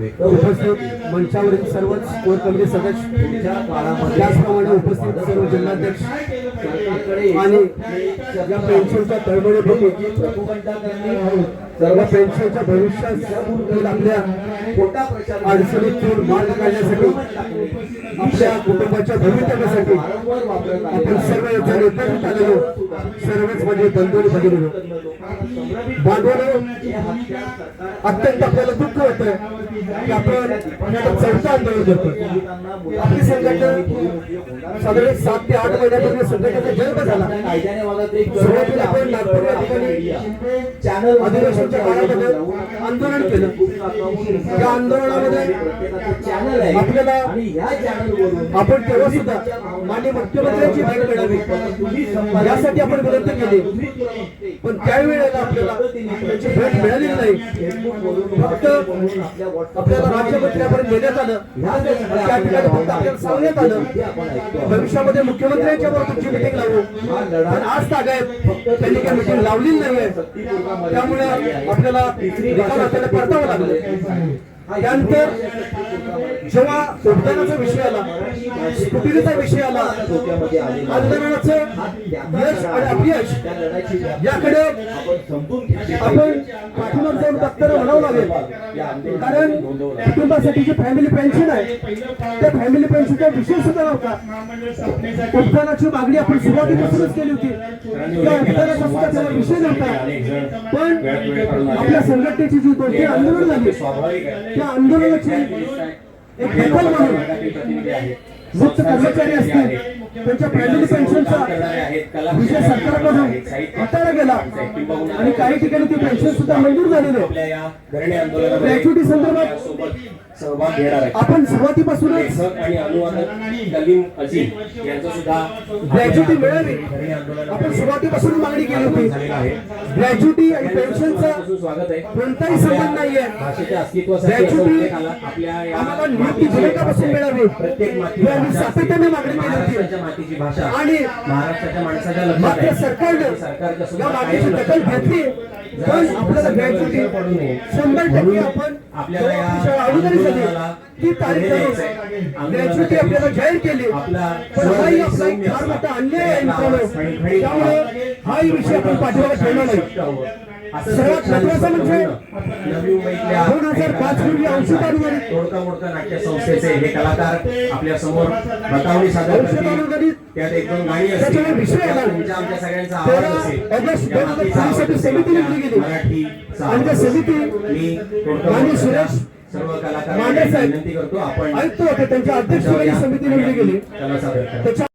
उपस्थित मंचावरील सर्वच core committee सदस्य त्याचप्रमाणे उपस्थित सर्व जिल्हाध्यक्ष आणि या पेन्शनच्या तळमळीपोटी सर्व पेन्शनच्या भविष्यात आपल्या खोटा प्रचार अडचणीतून मार्ग काढण्यासाठी आपल्या कुटुंबाच्या भवितव्यासाठी आपण सर्व जण एकत्रित आलेलो सर्वच म्हणजे बंधू भगिनी बांधवनो अत्यंत आपल्याला दुःख होतं की आपण चौथं आंदोलन करतो. आपली संघटना साधारण सात ते आठ महिन्यापूर्वी संघटनेचा जन्म झाला. सुरुवातीला आपण नागपूर या ठिकाणी चॅनल अधिवेशनच्या काळामध्ये आंदोलन केलं. त्या आंदोलनामध्ये चॅनल आहे आपल्याला आणि आपण तेव्हा सुद्धा माननीय मुख्यमंत्र्यांची भेट मिळावी यासाठी आपण विनंती केली. पण त्यावेळेला आपल्याला त्याची भेट मिळालेली नाही. फक्त आपल्याला राज्यमंत्र्यापर्यंत नेण्यात आलं. त्या ठिकाणी फक्त आपल्याला सांगण्यात आलं. भविष्यामध्ये मुख्यमंत्र्यांच्या बरोबर तुमची मिटिंग लावू. पण आज तागायत त्यांनी काही मिटिंग लावलेली नाहीये. त्यामुळे आपल्याला निकाल आपल्याला परतावं लागलं. त्यानंतर जेव्हा उड्डाणाचा विषय आला कुटिरीचा विषय आला आंदोलनाचं यश आणि अपयश याकडे आपण दप्तर म्हणावं लागेल. कारण कुटुंबासाठी जी फॅमिली पेन्शन आहे त्या फॅमिली पेन्शनचा विषय सुद्धा नव्हता. उपदानाची मागणी आपण सुरुवातीपासूनच केली होती. त्या उपदानाचा सुद्धा त्याला विषय नव्हता. पण आपल्या संघटनेची जी गोष्टी आंदोलन झाली त्या आंदोलनाची एक दखल म्हणून मुक्त कर्मचारी असतील त्यांच्या फॅमिली पेन्शनचा विषय सरकारकडून हाताळला गेला. आणि काही ठिकाणी ती पेन्शन सुद्धा मंजूर झालेली ग्रॅच्युटी संदर्भात आपण सुरुवातीपासूनच ग्रॅच्युटी मिळावी. आपण सुरुवातीपासून मागणी केली होती. ग्रॅच्युटी आणि पेन्शनचा पासून स्वागत आहे. कोणताही संबंध नाहीये ग्रॅच्युटी आम्हाला नियुक्ती भूमिकापासून मिळावी. आम्ही सातत्याने मागणी केली होती. महाराष्ट्राच्या मातीची भाषा आणि महाराष्ट्राच्या माणसाच्या लक्षात मात्र सरकारने या मागणीची दखल घेतली पण आपल्याला ग्रॅच्युटी पडू नये शंभर टक्के आपण आपल्याला या ती तारीख ग्रॅच्युटी आपल्याला जाहीर केली. आपला पण हाही आपला एक फार मोठा अन्याय आहे त्यामुळे हाही विषय आपण पाठीमागे ठेवणार नाही. सर्वात महत्त्वाचं म्हणजे दोन हजार पाच पूर्वी औषध अनुदानित तोडका मोडका नाट्य संस्थेचे हे कलाकार आपल्यासमोर बतावणी सादर करतील त्यात एक दोन गाणी असतील विषय तुमच्या आमच्या सगळ्यांचा आवाज असेल ऑगस्ट दोन हजार. समिती नेमली गेली. आणि असेल. समिती मी मोडका सुरेश सर्व साहेब विनंती करतो आपण होते त्यांच्या अध्यक्षतेखाली समिती नेमली गेली त्याला सादर